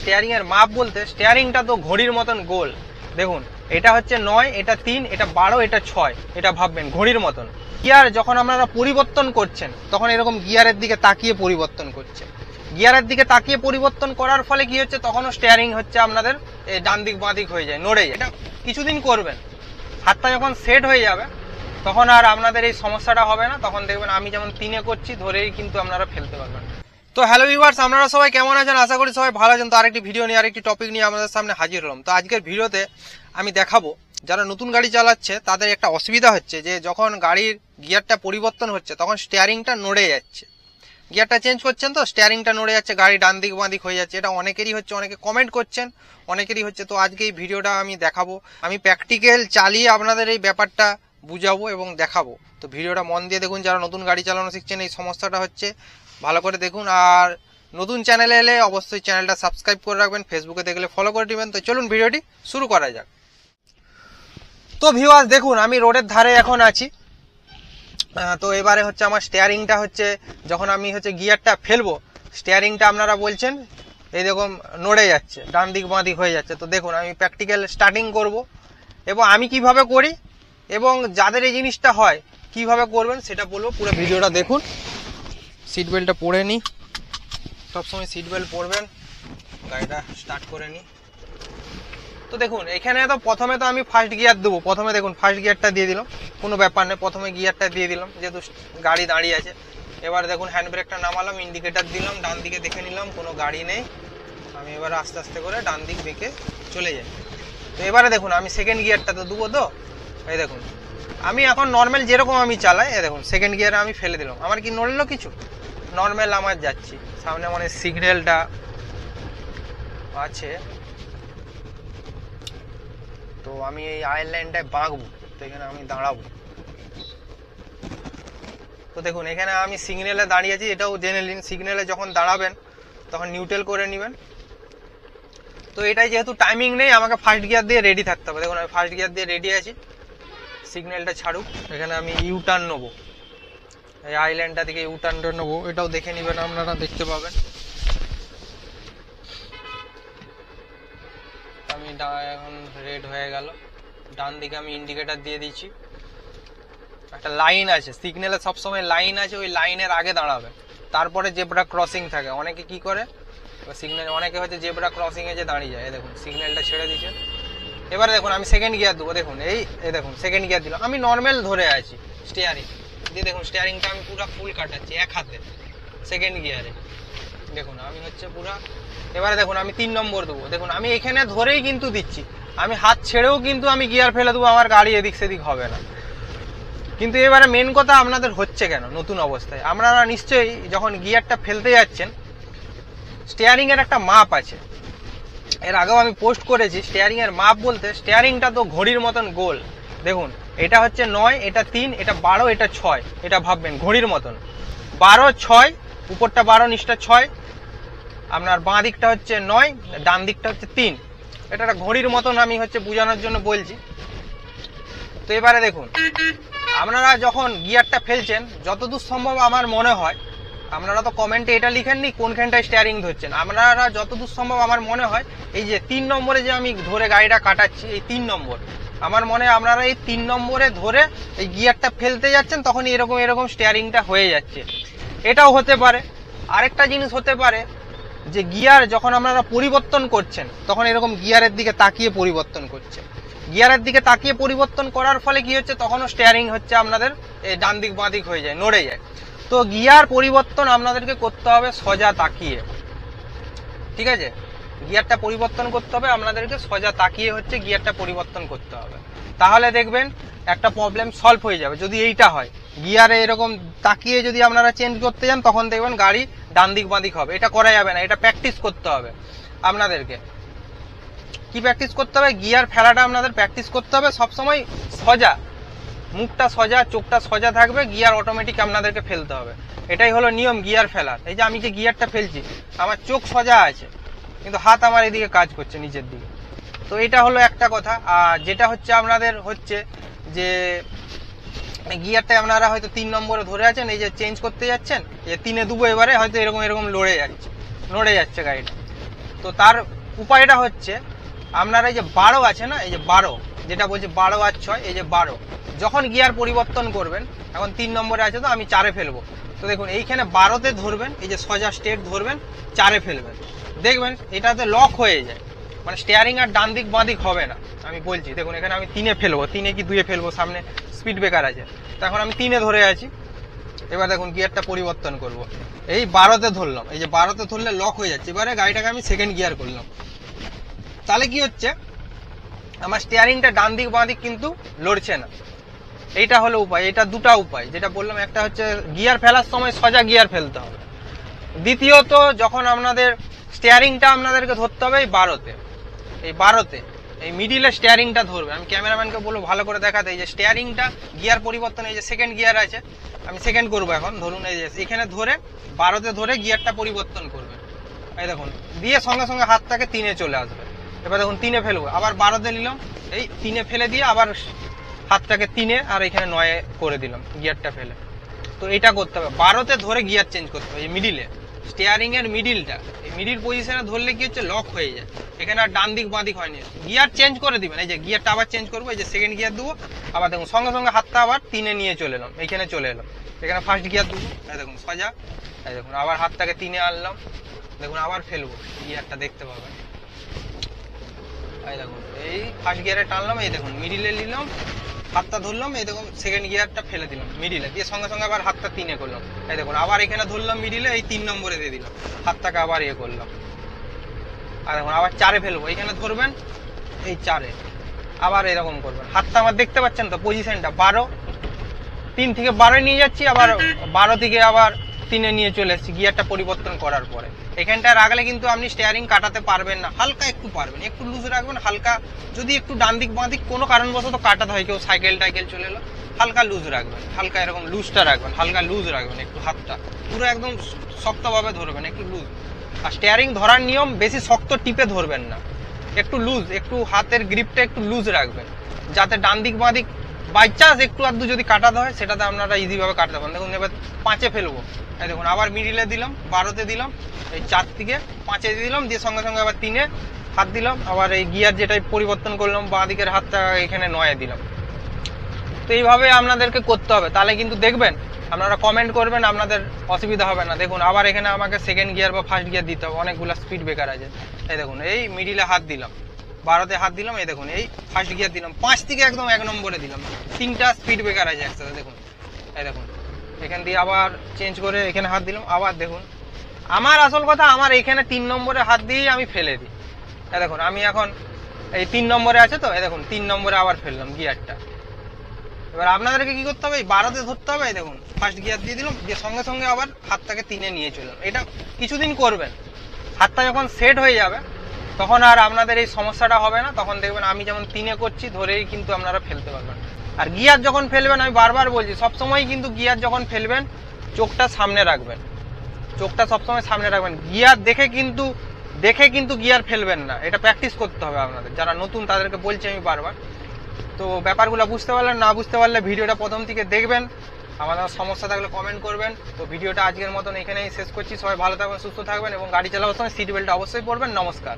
Steering এর মাপ বলতে স্টিয়ারিংটা তো ঘড়ির মতন গোল। দেখুন, এটা হচ্ছে নয়, এটা তিন, এটা বারো, এটা ছয়, এটা ভাববেন, ঘড়ির মতন। গিয়ার যখন আপনারা পরিবর্তন করছেন, তখন এরকম গিয়ারের দিকে তাকিয়ে পরিবর্তন করছে গিয়ারের দিকে তাকিয়ে পরিবর্তন করার ফলে কি হচ্ছে? তখনও স্টিয়ারিং হচ্ছে আপনাদের ডান দিক বাঁ দিক হয়ে যায়, নড়ে যায়। এটা কিছুদিন করবেন। হাতটা যখন সেট হয়ে যাবে, তখন আর আপনাদের এই সমস্যাটা হবে না। তখন দেখবেন আমি যেমন তিনে করছি, ধরেই কিন্তু আপনারা ফেলতে পারবেন তো হ্যালো ভিউয়ার্স, আপনারা সবাই কেমন আছেন? আশা করি সবাই ভালো আছেন। তো আরেকটি ভিডিও নিয়ে আরেকটি টপিক নিয়ে আমাদের সামনে হাজির হলাম। তো আজকের ভিডিওতে আমি দেখাবো, যারা নতুন গাড়ি চালাচ্ছে, তাদের একটা অসুবিধা হচ্ছে যে, যখন গাড়ির গিয়ারটা পরিবর্তন হচ্ছে, তখন স্টিয়ারিংটা নড়ে যাচ্ছে। গিয়ারটা চেঞ্জ করছেন তো স্টিয়ারিংটা নড়ে যাচ্ছে, গাড়ি ডান দিক বাঁ দিক হয়ে যাচ্ছে। এটা অনেকেরই হচ্ছে, অনেকে কমেন্ট করছেন, অনেকেরই হচ্ছে। তো আজকে এই ভিডিওটা আমি দেখাবো। আমি প্র্যাকটিক্যাল চালিয়ে আপনাদের এই ব্যাপারটা বুঝাবো এবং দেখাবো। তো ভিডিওটা মন দিয়ে দেখুন, যারা নতুন গাড়ি চালানো শিখছেন, এই সমস্যাটা হচ্ছে ভালো করে দেখুন। আর নতুন চ্যানেলে এলে অবশ্যই চ্যানেলটা সাবস্ক্রাইব করে রাখবেন। ফেসবুকে দেখলে ফলো করে দিবেন। তো চলুন ভিডিওটি শুরু করা যাক। তো ভিউয়ার্স দেখুন, আমি রোডের ধারে এখন আছি। তো এবারে হচ্ছে আমার স্টিয়ারিংটা হচ্ছে, যখন আমি হচ্ছে গিয়ারটা ফেলব স্টিয়ারিংটা আপনারা বলছেন, এই দেখুন, নড়ে যাচ্ছে, ডান দিক, বাঁ দিক হয়ে যাচ্ছে। তো দেখুন, আমি প্র্যাকটিক্যাল স্টার্টিং করব। এবং আমি কীভাবে করি, এবং যাদের এই জিনিসটা হয়, কীভাবে করবেন, সেটা বলব। পুরো ভিডিওটা দেখুন। সিট বেল্টটা পরে নিই সবসময় সিট বেল্ট পরবেন। গাড়িটা স্টার্ট করে নিই তো দেখুন, এখানে তো প্রথমে তো আমি ফার্স্ট গিয়ার দেবো। প্রথমে দেখুন ফার্স্ট গিয়ারটা দিয়ে দিলাম। কোনো ব্যাপার নেই, প্রথমে গিয়ারটা দিয়ে দিলাম। যেহেতু গাড়ি দাঁড়িয়ে আছে। এবার দেখুন হ্যান্ড ব্রেকটা নামালাম ইন্ডিকেটার দিলাম, ডান দিকে দেখে নিলাম, কোনো গাড়ি নেই। আমি এবার আস্তে আস্তে করে ডান দিক বেঁকে চলে যাই। তো এবারে দেখুন, আমি সেকেন্ড গিয়ারটা তো দেবো তো। এই দেখুন, আমি এখন নর্মাল যেরকম আমি চালাই, এই দেখুন সেকেন্ড গিয়ারে আমি ফেলে দিলাম। আমার কি নড়লো কিছু? নর্মাল আমার যাচ্ছি। সামনে মানে সিগন্যালটা আছে। তো আমি এই আয়ারল্যান্ডটায় বাঁকবো তো এখানে আমি দাঁড়াবো। তো দেখুন, এখানে আমি সিগন্যালে দাঁড়িয়ে আছি, এটাও জেনে নিন। সিগন্যালে যখন দাঁড়াবেন, তখন নিউট্রাল করে নেবেন। তো এটাই যেহেতু টাইমিং নেই, আমাকে ফার্স্ট গিয়ার দিয়ে রেডি থাকতে হবে। দেখুন, আমি ফার্স্ট গিয়ার দিয়ে রেডি আছি। সিগন্যালটা ছাড়ুক, এখানে আমি ইউ টার্ন নেব। এই আইল্যান্ডটা থেকে ইউ টার্নটা নেব। এটাও দেখে নেবেন, আপনারা দেখতে পাবেন। আমি এখন রেড হয়ে গেল। ডান দিকে আমি ইন্ডিকেটার দিয়ে দিচ্ছি। একটা লাইন আছে সিগন্যালে সবসময় লাইন আছে, ওই লাইনের আগে দাঁড়াবে। তারপরে জেব্রা ক্রসিং থাকে। অনেকে কি করে? সিগন্যাল অনেকে হচ্ছে জেব্রা ক্রসিং এ যে দাঁড়িয়ে যায়। দেখুন সিগন্যালটা ছেড়ে দিচ্ছে এবারে দেখুন, আমি সেকেন্ড গিয়ার দেবো। দেখুন, এই এই দেখুন সেকেন্ড গিয়ার দিলাম। আমি নর্মাল ধরে আছি স্টিয়ারিং দিয়ে দেখুন স্টিয়ারিংটা আমি পুরো ফুল কাটাচ্ছি, এক হাতে সেকেন্ড গিয়ারে দেখুন, আমি হচ্ছে পুরা, এবারে দেখুন, আমি তিন নম্বর দেবো। দেখুন, আমি এখানে ধরেই কিন্তু দিচ্ছি। আমি হাত ছেড়েও কিন্তু আমি গিয়ার ফেলে দেবো, আমার গাড়ি এদিক সেদিক হবে না। কিন্তু এবারে মেন কথা আপনাদের হচ্ছে কেন, নতুন অবস্থায়? আপনারা নিশ্চয়ই যখন গিয়ারটা ফেলতে যাচ্ছেন স্টিয়ারিং এর একটা মাপ আছে। এর আগেও আমি পোস্ট করেছি স্টিয়ারিং এর মাপ বলতে স্টিয়ারিংটা তো ঘড়ির মতন গোল। দেখুন, এটা হচ্ছে নয়, এটা তিন, এটা বারো, এটা ছয়, এটা ভাববেন, ঘড়ির মতন। বারো, ছয়, উপরটা বারো, নিচটা ছয়। আপনার বাঁ দিকটা হচ্ছে নয়, ডান দিকটা হচ্ছে তিন। এটা একটা ঘড়ির মতন আমি হচ্ছে বোঝানোর জন্য বলছি। তো এবারে দেখুন, আপনারা যখন গিয়ারটা ফেলছেন, যতদূর সম্ভব আমার মনে হয়, আপনারা তো কমেন্টে এটা লিখেননি, কোনখানটায় স্টিয়ারিং ধরছেন। আপনারা যতদূর সম্ভব আমার মনে হয়, এই যে তিন নম্বরে যে আমি ধরে গাড়িটা কাটাচ্ছি, এই তিন নম্বর। আমার মনে হয় আপনারা এই তিন নম্বরে ধরে এই গিয়ারটা ফেলতে যাচ্ছেন তখন এরকম এরকম স্টিয়ারিংটা হয়ে যাচ্ছে। এটাও হতে পারে। আরেকটা জিনিস হতে পারে যে গিয়ার যখন আপনারা পরিবর্তন করছেন, তখন এরকম গিয়ারের দিকে তাকিয়ে পরিবর্তন করছে গিয়ারের দিকে তাকিয়ে পরিবর্তন করার ফলে কি হচ্ছে? তখনও স্টিয়ারিং হচ্ছে আপনাদের ডান দিক বাঁ দিক হয়ে যায়, নড়ে যায়। তো গিয়ার পরিবর্তন আপনাদেরকে করতে হবে সজা তাকিয়ে। ঠিক আছে? গিয়ারটা পরিবর্তন করতে হবে, আপনাদেরকে সোজা তাকিয়ে হচ্ছে গিয়ারটা পরিবর্তন করতে হবে। তাহলে দেখবেন একটা প্রবলেম সলভ হয়ে যাবে, যদি এইটা হয়। গিয়ারে এরকম তাকিয়ে যদি আপনারা চেঞ্জ করতে যান, তখন দেখবেন গাড়ি ডান দিক বাঁ দিক হবে। এটা করা যাবে না, এটা প্র্যাকটিস করতে হবে আপনাদেরকে। কি প্র্যাকটিস করতে হবে? গিয়ার ফেলাটা আপনাদের প্র্যাকটিস করতে হবে, সবসময় সজা। মুখটা সজা, চোখটা সজা থাকবে, গিয়ার অটোমেটিক আপনাদেরকে ফেলতে হবে। এটাই হলো নিয়ম, গিয়ার ফেলার। এই যে আমি যে গিয়ারটা ফেলছি, আমার চোখ সজা আছে। কিন্তু হাত আমার এদিকে কাজ করছে, নিচের দিকে। তো এটা হলো একটা কথা। আর যেটা হচ্ছে আপনাদের হচ্ছে যে গিয়ারটা আপনারা হয়তো তিন নম্বরে ধরে আছেন, এই যে চেঞ্জ করতে যাচ্ছেন যে তিনে দুবো এবারে হয়তো এরকম এরকম লড়ে যাচ্ছে, নড়ে যাচ্ছে গাড়িটা। তো তার উপায়টা হচ্ছে, আপনার এই যে বারো আছে না, এই যে বারো, যেটা বলছে বারো আর ছয়, এই যে বারো, যখন গিয়ার পরিবর্তন করবেন, এখন তিন নম্বরে আছে তো আমি চারে ফেলব। তো দেখুন, এইখানে বারোতে ধরবেন, এই যে সোজা স্টেট ধরবেন, চারে ফেলবেন। দেখবেন, এটাতে লক হয়ে যায়। মানে স্টিয়ারিং আর ডান দিক, বাঁ দিক হবে না। আমি বলছি, দেখুন, এখানে আমি তিনে ফেলব, তিনে কি দুয়ে ফেলব, সামনে স্পিড ব্রেকার আছে। তো এখন আমি তিনে ধরে আছি। এবার দেখুন, গিয়ারটা পরিবর্তন করব। এই বারোতে ধরলাম, এই যে বারোতে ধরলে লক হয়ে যাচ্ছে। এবারে গাড়িটাকে আমি সেকেন্ড গিয়ার করলাম। তাহলে কি হচ্ছে? আমার স্টিয়ারিংটা ডান দিক, বাঁ দিক কিন্তু লড়ছে না। এইটা হলো উপায় এটা দুটা উপায়। যেটা বললাম, একটা হচ্ছে গিয়ার ফেলার সময় সোজা গিয়ার ফেলতে হবে। দ্বিতীয়ত, যখন আপনাদের স্টিয়ারিংটা আপনাদেরকে ধরতে হবে এই বারোতে। এই বারোতে, এই মিডিলে স্টিয়ারিংটা ধরবে। আমি ক্যামেরাম্যানকে বলব, ভালো করে দেখাতে। এই যে স্টিয়ারিংটা গিয়ার পরিবর্তন, এই যে সেকেন্ড গিয়ার আছে, আমি সেকেন্ড করব এখন। ধরুন, এই যে এখানে ধরে, বারোতে ধরে গিয়ারটা পরিবর্তন করবে। এই দেখুন, দিয়ে সঙ্গে সঙ্গে হাতটাকে তিনে চলে আসবে। এবার দেখুন, তিনে ফেলব। আবার বারোতে নিলাম, এই তিনে ফেলে দিয়ে আবার হাতটাকে তিনে আর এখানে নয়ে করে দিলাম, গিয়ারটা ফেলে। তো এটা করতে হবে। বারোতে ধরে গিয়ার চেঞ্জ করতে হবে, এই মিডিলে স্টিয়ারিং এর মিডিলটা এই মিডিল পজিশনে ধরলে কি হচ্ছে? লক হয়ে যায়। এখানে আর ডান দিক, বাঁ দিক হয়নি। গিয়ার চেঞ্জ করে দিবেন, এই যে গিয়ারটা আবার চেঞ্জ করব, এই যে সেকেন্ড গিয়ার দেবো। আবার দেখুন, সঙ্গে সঙ্গে হাতটা আবার তিনে নিয়ে চলে এলাম, এখানে চলে এলাম। এখানে ফার্স্ট গিয়ার দেবো, এই দেখুন, সোজা। এই দেখুন, আবার হাতটাকে তিনে আনলাম। দেখুন, আবার ফেলব, গিয়ারটা দেখতে পাবেন এই দেখুন, এই ফার্স্ট গিয়ারে টানলাম, এই দেখুন মিডিলে নিলাম। হাতটা ধরলাম, এই দেখুন সেকেন্ড গিয়ারটা ফেলে দিলাম মিডিলে দিয়ে সঙ্গে সঙ্গে আবার হাতটা তিনে করলাম। এই দেখুন, আবার এখানে ধরলাম মিডিলে এই তিন নম্বরে দিয়ে দিলাম। হাতটাকে আবার ইয়ে করলাম। আর দেখুন, আবার চারে ফেলব। এখানে ধরবেন, এই চারে। আবার এরকম করবেন। হাতটা আমার দেখতে পাচ্ছেন তো পজিশনটা বারো। তিন থেকে বারোয় নিয়ে যাচ্ছি, আবার বারো থেকে আবার তিনে নিয়ে চলে এসেছি, গিয়ারটা পরিবর্তন করার পরে। এখানটা রাখলে কিন্তু আপনি স্টিয়ারিং কাটাতে পারবেন না, হালকা একটু পারবেন, একটু লুজ রাখবেন, হালকা যদি একটু ডান দিক বাঁ দিক কোনো কারণবশত কাটাতে হয়, কেউ সাইকেল টাইকেল চলে এলো, হালকা লুজ রাখবেন, হালকা এরকম লুজটা রাখবেন, হালকা লুজ রাখবেন একটু হাতটা, পুরো একদম শক্তভাবে ধরবেন, একটু লুজ আর স্টিয়ারিং ধরার নিয়ম, বেশি শক্ত টিপে ধরবেন না, একটু লুজ একটু হাতের গ্রিপটা একটু লুজ রাখবেন, যাতে ডান দিক বাঁ দিক বাই চান্স একটু আধটু যদি কাটাতে হয়, সেটাতে আপনারা ইজিভাবে কাটতে পারেন দেখুন, এবার পাঁচে ফেলব। এই দেখুন, আবার মিডিলে দিলাম, বারোতে দিলাম, এই চার থেকে পাঁচে দিলাম, দিয়ে সঙ্গে সঙ্গে আবার তিনে হাত দিলাম, আবার এই গিয়ার যেটাই পরিবর্তন করলাম, বাঁ দিকের হাতটা এখানে নয়ে দিলাম। তো এইভাবে আপনাদেরকে করতে হবে। তাহলে কিন্তু দেখবেন, আপনারা কমেন্ট করবেন, আপনাদের অসুবিধা হবে না। দেখুন, আবার এখানে আমাকে সেকেন্ড গিয়ার বা ফার্স্ট গিয়ার দিতে হবে। অনেকগুলো স্পিড ব্রেকার আছে। এই দেখুন, এই মিডিলে হাত দিলাম। বারোতে হাত দিলাম, এই দেখুন, এই ফার্স্ট গিয়ার দিলাম। পাঁচ থেকে একদম এক নম্বরে দিলাম। তিনটা স্পিড ব্রেকার আছে একসাথে দেখুন, এই দেখুন। এখান দিয়ে আবার চেঞ্জ করে এখানে হাত দিলাম, আবার দেখুন। আমার আসল কথা, আমার এখানে তিন নম্বরে হাত দিয়ে আমি ফেলে দিই। এই দেখুন, আমি এখন এই তিন নম্বরে আছে তো, এই দেখুন, তিন নম্বরে আবার ফেললাম গিয়ারটা এবার আপনাদেরকে কি করতে হবে? বারোতে ধরতে হবে দেখুন ফার্স্ট গিয়ার দিয়ে দিলাম, দিয়ে সঙ্গে সঙ্গে আবার হাতটাকে তিনে নিয়ে চললাম। এটা কিছুদিন করবেন। হাতটা যখন সেট হয়ে যাবে তখন আর আপনাদের এই সমস্যাটা হবে না। তখন দেখবেন আমি যেমন তিনে করছি, ধরেই কিন্তু আপনারা ফেলতে পারবেন। আর গিয়ার যখন ফেলবেন, আমি বারবার বলছি সবসময় কিন্তু গিয়ার যখন ফেলবেন, চোখটা সামনে রাখবেন। চোখটা সবসময় সামনে রাখবেন। গিয়ার দেখে কিন্তু দেখে কিন্তু গিয়ার ফেলবেন না। এটা প্র্যাকটিস করতে হবে আপনাদের। যারা নতুন, তাদেরকে বলছি আমি বারবার। তো ব্যাপারগুলো বুঝতে পারলেন, না বুঝতে পারলে ভিডিওটা প্রথম থেকে দেখবেন। আমাদের সমস্যা থাকলে কমেন্ট করবেন। তো ভিডিওটা আজকের মতন এখানেই শেষ করছি। সবাই ভালো থাকবেন, সুস্থ থাকবেন এবং গাড়ি চালাবার সময় সিট বেল্ট অবশ্যই পরবেন। নমস্কার।